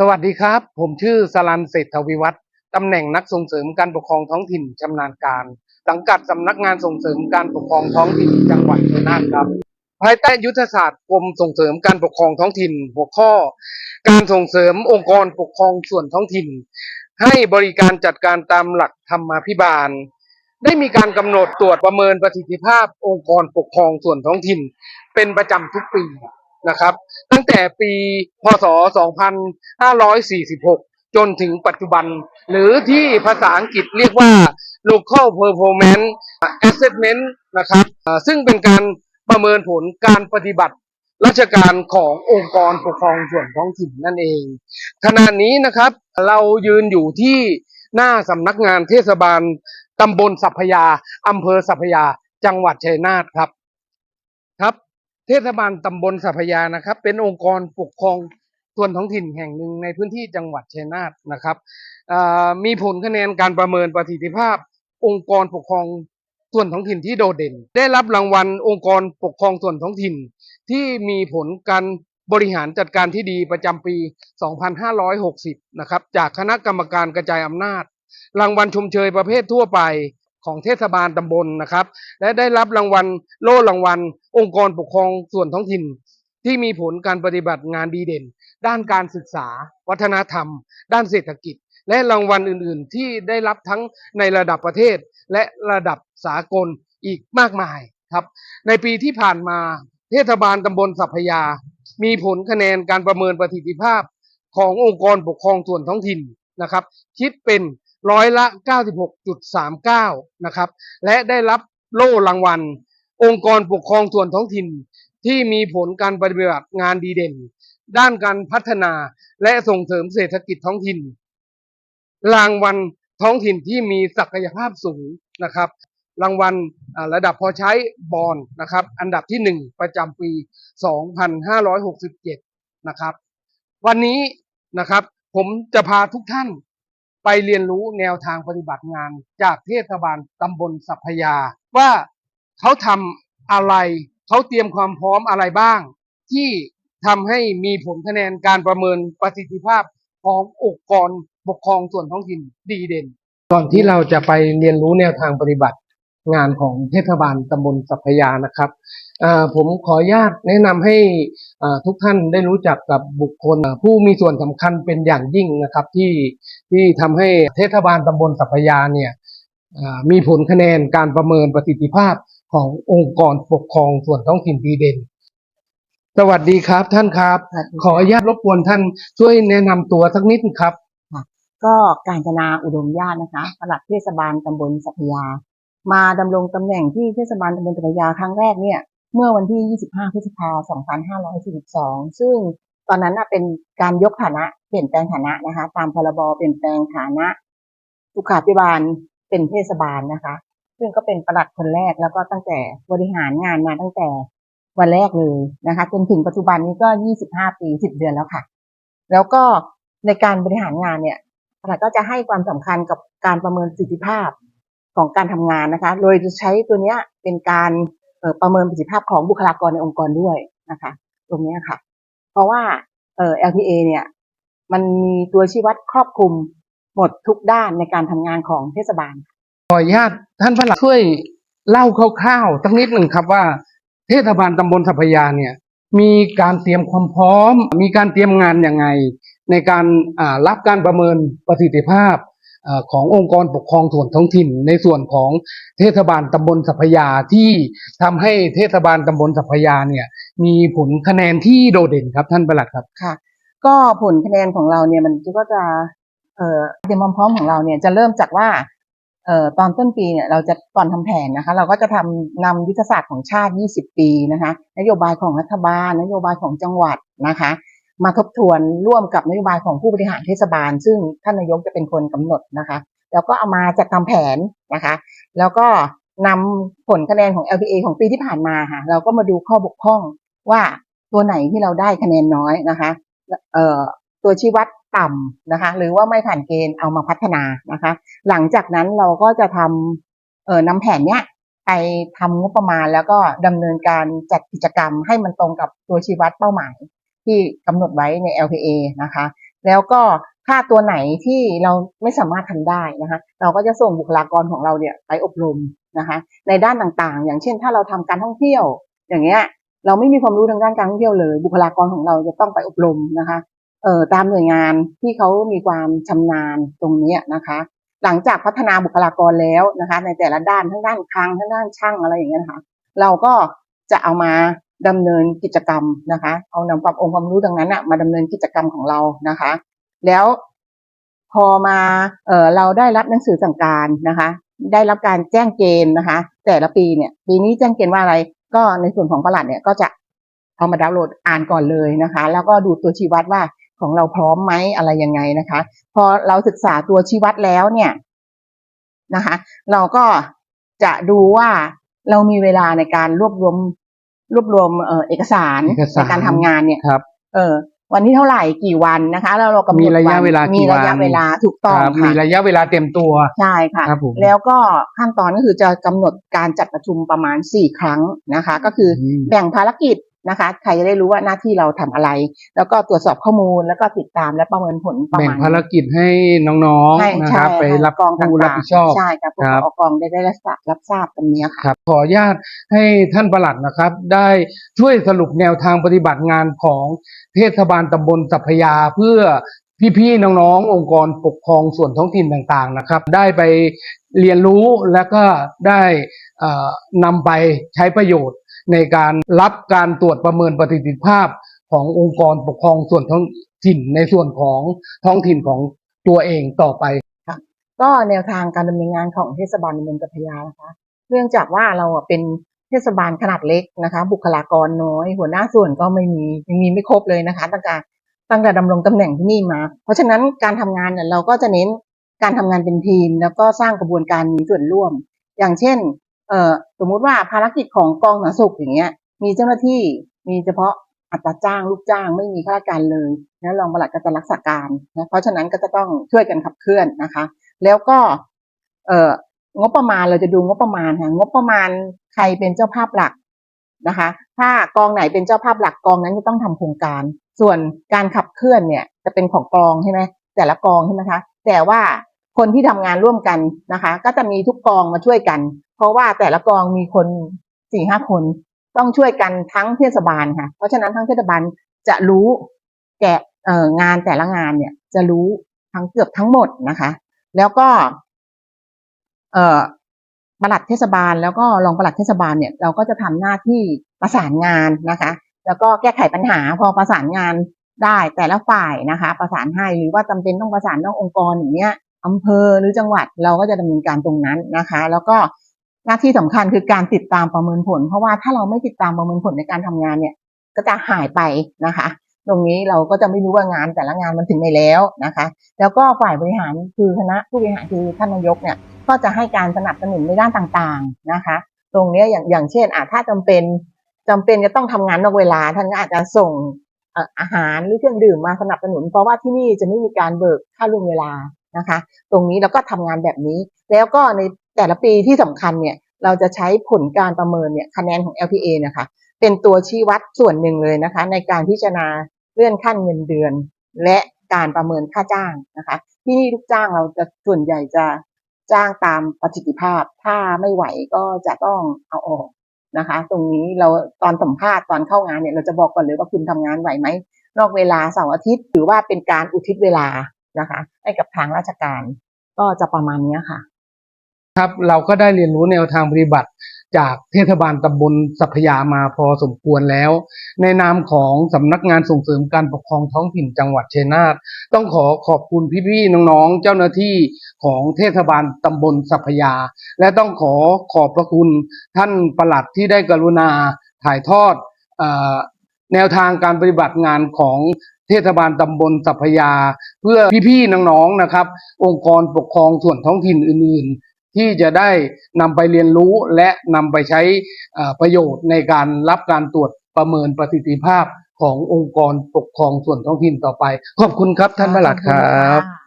สวัสดีครับ ผมชื่อสลันเศรษฐวิวัฒน์ตำแหน่งนักส่งเสริมการปกครองท้องถิ่นชำนาญการ สังกัดสำนักงานส่งเสริมการปกครองท้องถิ่นจังหวัดชัยนาทครับ ภายใต้ยุทธศาสตร์กรมส่งเสริมการปกครองท้องถิ่น หัวข้อ การส่งเสริมองค์กรปกครองส่วนท้องถิ่น ให้บริการจัดการตามหลักธรรมาภิบาล ได้มีการกำหนดตรวจประเมินประสิทธิภาพองค์กรปกครองส่วนท้องถิ่น เป็นประจำทุกปี นะครับ ตั้งแต่ปีพศ 2546 จนถึงปัจจุบัน หรือที่ภาษาอังกฤษเรียกว่า local performance assessment นะครับซึ่งเป็นการประเมินผลการปฏิบัติราชการขององค์กรปกครองส่วนท้องถิ่นนั่นเอง ขณะนี้นะครับเรายืนอยู่ที่หน้าสำนักงานเทศบาลตำบลสัพพยาอำเภอสัพพยา จังหวัดชัยนาทครับ เทศบาลตำบลสัพยานะครับ เป็นองค์กรปกครองส่วนท้องถิ่นแห่งหนึ่งในพื้นที่จังหวัดชัยนาทนะครับมีผลคะแนนการประเมินประสิทธิภาพ องค์กรปกครองส่วนท้องถิ่นที่โดดเด่น ได้รับรางวัลองค์กรปกครองส่วนท้องถิ่น ที่มีผลการบริหารจัดการที่ดีประจำปี 2560 นะครับ จากคณะกรรมการกระจายอำนาจ รางวัลชมเชยประเภททั่วไป ของเทศบาลตำบลนะครับ และได้รับรางวัลโล่รางวัล องค์กรปกครองส่วนท้องถิ่น ที่มีผลการปฏิบัติงานดีเด่น ด้านการศึกษา วัฒนธรรม ด้านเศรษฐกิจ และรางวัลอื่น ๆ ที่ได้รับทั้งในระดับประเทศ และระดับสากลอีกมากมายครับ ในปีที่ผ่านมาเทศบาลตำบลสัพพยา มีผลคะแนนการประเมินประสิทธิภาพขององค์กรปกครองส่วนท้องถิ่นนะครับ คิดเป็น ร้อยละ 96.39 นะครับ และได้รับโล่รางวัล องค์กรปกครองส่วนท้องถิ่น ที่มีผลการปฏิบัติงานดีเด่น ด้านการพัฒนาและส่งเสริมเศรษฐกิจท้องถิ่น รางวัลท้องถิ่นที่มีศักยภาพสูงนะครับ รางวัลระดับพอใช้บอลนะครับ อันดับที่หนึ่งประจำปี 2567 นะครับ วันนี้นะครับผมจะพาทุกท่าน ไปเรียนรู้แนวทางปฏิบัติงานจากเทศบาลตำบลสัพยา ว่าเขาทำอะไรเขาเตรียมความพร้อมอะไรบ้าง ที่ทำให้มีผลคะแนนการประเมินประสิทธิภาพขององค์กรปกครองส่วนท้องถิ่นดีเด่น ก่อนที่เราจะไปเรียนรู้แนวทางปฏิบัติ งานของเทศบาลตำบลสัพพยานะครับอ่าผมขออนุญาตแนะนำให้อ่าทุกท่านได้รู้จักกับบุคคลอ่าผู้มีส่วนสำคัญเป็นอย่างยิ่งนะครับที่ที่ทำให้เทศบาลตำบลสัพพยาเนี่ยอ่ามีผลคะแนนการประเมินประสิทธิภาพขององค์กรปกครองส่วนท้องถิ่นดีเด่น สวัสดีครับท่านครับ ขออนุญาตรบกวนท่านช่วยแนะนำตัวสักนิดครับ ก็การจนาอุดมญาตินะคะปลัดเทศบาลตำบลสัพพยา มาดำรงตำแหน่งที่เทศบาลตำบลสัพพยาครั้งแรกเนี่ย เมื่อวันที่ 25 พฤษภาคม 2542 ซึ่งตอนนั้นเป็นการยกฐานะเปลี่ยนแปลงฐานะนะคะ ตามพรบเปลี่ยนแปลงฐานะสุขาภิบาลเป็นเทศบาลนะคะ ซึ่งก็เป็นประหลัดคนแรกแล้วก็ตั้งแต่บริหารงานมาตั้งแต่วันแรกเลยนะคะจนถึงปัจจุบันนี้ก็ 25 ปี 10 เดือนแล้วค่ะ แล้วก็ในการบริหารงานเนี่ยขณะก็จะให้ความสำคัญกับการประเมินประสิทธิภาพ ของการทำงานนะคะ โดยจะใช้ตัวเนี้ยเป็นการประเมินประสิทธิภาพของบุคลากรในองค์กรด้วยนะคะ ตรงนี้ค่ะ เพราะว่าเอ่อ LTA เนี่ย มันมีตัวชี้วัดครอบคลุมหมดทุกด้านในการทำงานของเทศบาลขออนุญาตท่านประหลัดช่วยเล่าคร่าวๆสักนิดหนึ่งครับว่าเทศบาลตำบลสัพยาเนี่ย มีการเตรียมความพร้อม มีการเตรียมงานอยังไง ในการรับการประเมินประสิทธิภาพ ขององค์กรปกครองส่วนท้องถิ่น ในส่วนของเทศบาลตำบลสัพยาที่ทำให้เทศบาลตำบลสัพยาเนี่ยมีผลคะแนนที่โดดเด่นครับท่านประหลัดครับค่ะ ก็ผลคะแนนของเราเนี่ยมันก็จะเอ่อเตรียมความพร้อมของเราเนี่ยจะเริ่มจากว่าเอ่อตอนต้นปีเนี่ยเราจะก่อนทำแผนนะคะ เราก็จะทำนำยุทธศาสตร์ของชาติ 20 ปีนะคะ นโยบายของรัฐบาล นโยบายของจังหวัดนะคะ มาทบทวนร่วมกับนโยบายของผู้บริหารเทศบาล ซึ่งท่านนายกจะเป็นคนกำหนดนะคะ แล้วก็เอามาจัดทำแผนนะคะ แล้วก็นำผลคะแนนของ LPA ของปีที่ผ่านมาค่ะเราก็มาดูข้อบกพร่องว่าตัวไหนที่เราได้คะแนนน้อยนะคะเอ่อตัวชี้วัดต่ำนะคะ หรือว่าไม่ผ่านเกณฑ์เอามาพัฒนานะคะ หลังจากนั้นเราก็จะทำเอ่อนำแผนเนี้ยไปทำงบประมาณแล้วก็ดำเนินการจัดกิจกรรมให้มันตรงกับตัวชี้วัดเป้าหมาย ที่กำหนดไว้ใน LPA นะคะ แล้วก็ถ้าตัวไหนที่เราไม่สามารถทำได้นะคะ เราก็จะส่งบุคลากรของเราเนี่ยไปอบรมนะคะ ในด้านต่างๆ อย่างเช่น ถ้าเราทำการท่องเที่ยว อย่างเงี้ยเราไม่มีความรู้ทางด้านการท่องเที่ยวเลย บุคลากรของเราจะต้องไปอบรมนะคะเอ่อตามหน่วยงานที่เขามีความชำนาญตรงนี้นะคะ หลังจากพัฒนาบุคลากรแล้วนะคะ ในแต่ละด้านทั้งด้านคลังทั้งด้านช่างอะไรอย่างเงี้ยนะคะ เราก็จะเอามา ดำเนินกิจกรรมนะคะ เอานำความองค์ความรู้ตรงนั้นนะมาดำเนินกิจกรรมของเรานะคะ แล้วพอมาเออเราได้รับหนังสือสั่งการนะคะ ได้รับการแจ้งเกณฑ์นะคะ แต่ละปีเนี่ย ปีนี้แจ้งเกณฑ์ว่าอะไร ก็ในส่วนของประหลัดเนี่ยก็จะเอามาดาวน์โหลดอ่านก่อนเลยนะคะ แล้วก็ดูตัวชี้วัดว่าของเราพร้อมไหมอะไรยังไงนะคะ พอเราศึกษาตัวชี้วัดแล้วเนี่ยนะคะ เราก็จะดูว่าเรามีเวลาในการรวบรวม รวบรวมเอ่อเอกสารเอกสาร ในการทำงานเนี่ย ครับ เออ วันที่เท่าไหร่กี่วันนะคะ แล้วเรากำหนดมีระยะนเวลากี่มีระยะวัน เวลาถูกต้องครับมีค่ะระยะเวลาเต็มตัว ใช่ค่ะ ครับผม แล้วก็ขั้นตอนก็คือจะกำหนดการจัดประชุมประมาณสี่ครั้งนะคะ ก็คืออม แบ่งภารกิจ นะคะ ใครจะได้รู้ว่าหน้าที่เราทำอะไร แล้วก็ตรวจสอบข้อมูลแล้วก็ติดตามและประเมินผลประแบ่งมาณภารกิจให้น้องให้ๆนะคใช่รับไปให้รับกองผู้รับต่างๆผิดชอบใช่ครับผู้ครับปกครองได้ได้รับทราบรับทราบตรงเนี้ยค่ะครับขออนุญาตให้ท่านประหลัดนะครับ ได้ช่วยสรุปแนวทางปฏิบัติงานของเทศบาลตำบลสัพพยาเพื่อพี่ๆน้องๆ องค์กรปกครองส่วนท้องถิ่นต่างๆนะครับ ได้ไปเรียนรู้และก็ได้เอ่อนำไปใช้ประโยชน์ ในการรับการตรวจประเมินประสิทธิภาพขององค์กรปกครองส่วนท้องถิ่นในส่วนของท้องถิ่นของตัวเองต่อไปก็แนวทางการดำเนินงานของเทศบาลเมืองกัพยานะคะ เนื่องจากว่าเราเป็นเทศบาลขนาดเล็กนะคะ บุคลากรน้อย หัวหน้าส่วนก็ไม่มียังมีไม่ครบเลยนะคะตั้งแต่ตั้งแต่ดำรงตำแหน่งที่นี่มา เพราะฉะนั้นการทำงานเนี่ยเราก็จะเน้นการทำงานเป็นทีม แล้วก็สร้างกระบวนการมีส่วนร่วม อย่างเช่น เอ่อสมมุติว่าภารกิจของกองหนาสุขอย่างเงี้ย มีเจ้าหน้าที่มีเฉพาะอัตราจ้างลูกจ้างไม่มีข้าราชการเลยนะรองปลัดก็จะรักษาการนะเพราะฉะนั้นก็จะต้องช่วยกันขับเคลื่อนนะคะ แล้วก็เอ่องบประมาณเราจะดูงบประมาณค่ะงบประมาณใครเป็นเจ้าภาพหลักนะคะ ถ้ากองไหนเป็นเจ้าภาพหลักกองนั้นจะต้องทำโครงการ ส่วนการขับเคลื่อนเนี่ยจะเป็นของกองใช่ไหมแต่ละกองใช่ไหมคะ แต่ว่าคนที่ทำงานร่วมกันนะคะ ก็จะมีทุกกองมาช่วยกัน เพราะว่าแต่ละกองมีคนสี่ห้าคนต้องช่วยกันทั้งเทศบาลค่ะ เพราะฉะนั้นทั้งเทศบาลจะรู้แกะงานแต่ละงานเนี่ย จะรู้ทั้งเกือบทั้งหมดนะคะ แล้วก็ เอ่อปลัดเทศบาลแล้วก็รองปลัดเทศบาลเนี่ย เราก็จะทำหน้าที่ประสานงานนะคะ แล้วก็แก้ไขปัญหาพอประสานงานได้แต่ละฝ่ายนะคะ ประสานให้หรือว่าจำเป็นต้องประสานนอกองค์กรอย่างเงี้ยอำเภอหรือจังหวัดเราก็จะดำเนินการตรงนั้นนะคะ แล้วก็ หน้าที่สำคัญคือการติดตามประเมินผล เพราะว่าถ้าเราไม่ติดตามประเมินผลในการทำงานเนี่ย ก็จะหายไปนะคะ ตรงนี้เราก็จะไม่รู้ว่างานแต่ละงานมันถึงไหนแล้วนะคะ แล้วก็ฝ่ายบริหารคือคณะผู้บริหารคือท่านนายกเนี่ยก็จะให้การสนับสนุนในด้านต่างๆนะคะ ตรงนี้อย่างอย่างเช่นอะถ้าจำเป็นจำเป็นจะต้องทำงานนอกเวลาท่านก็อาจจะส่งเอ่ออาหารหรือเครื่องดื่มมาสนับสนุน เพราะว่าที่นี่จะไม่มีการเบิกค่าล่วงเวลานะคะ ตรงนี้เราก็ทำงานแบบนี้ แล้วก็ใน แต่ละปีที่สำคัญเนี่ยเราจะใช้ผลการประเมินเนี่ยคะแนนของ LPA นะคะ เป็นตัวชี้วัดส่วนหนึ่งเลยนะคะ ในการพิจารณาเลื่อนขั้นเงินเดือน และการประเมินค่าจ้างนะคะ ที่นี่ลูกจ้างเราจะส่วนใหญ่จะจ้างตามประสิทธิภาพ ถ้าไม่ไหวก็จะต้องเอาออกนะคะ ตรงนี้เราตอนสัมภาษณ์ตอนเข้างานเนี่ยเราจะบอกก่อนเลยว่าคุณทำงานไหวไหมนอกเวลาเสาร์อาทิตย์หรือว่าเป็นการอุทิศเวลานะคะ ให้กับทางราชการก็จะประมาณนี้ค่ะ ครับเราก็ได้เรียนรู้แนวทางปฏิบัติจากเทศบาลตำบลสัพยามาพอสมควรแล้ว ในนามของสำนักงานส่งเสริมการปกครองท้องถิ่นจังหวัดชัยนาทต้องขอขอบคุณพี่ๆน้องๆ เจ้าหน้าที่ของเทศบาลตำบลสัพยา และต้องขอขอบพระคุณท่านประหลัดที่ได้กรุณาถ่ายทอดอแนวทางการปฏิบัติงานของเทศบาลตำบลสัพพยา เพื่อพี่ๆน้องๆนะครับ องค์กรปกครองส่วนท้องถิ่นอื่นๆ ที่จะได้นำไปเรียนรู้และนำไปใช้ประโยชน์ในการรับการตรวจประเมินประสิทธิภาพขององค์กรปกครองส่วนท้องถิ่นต่อไป ขอบคุณครับท่านประหลัดครับ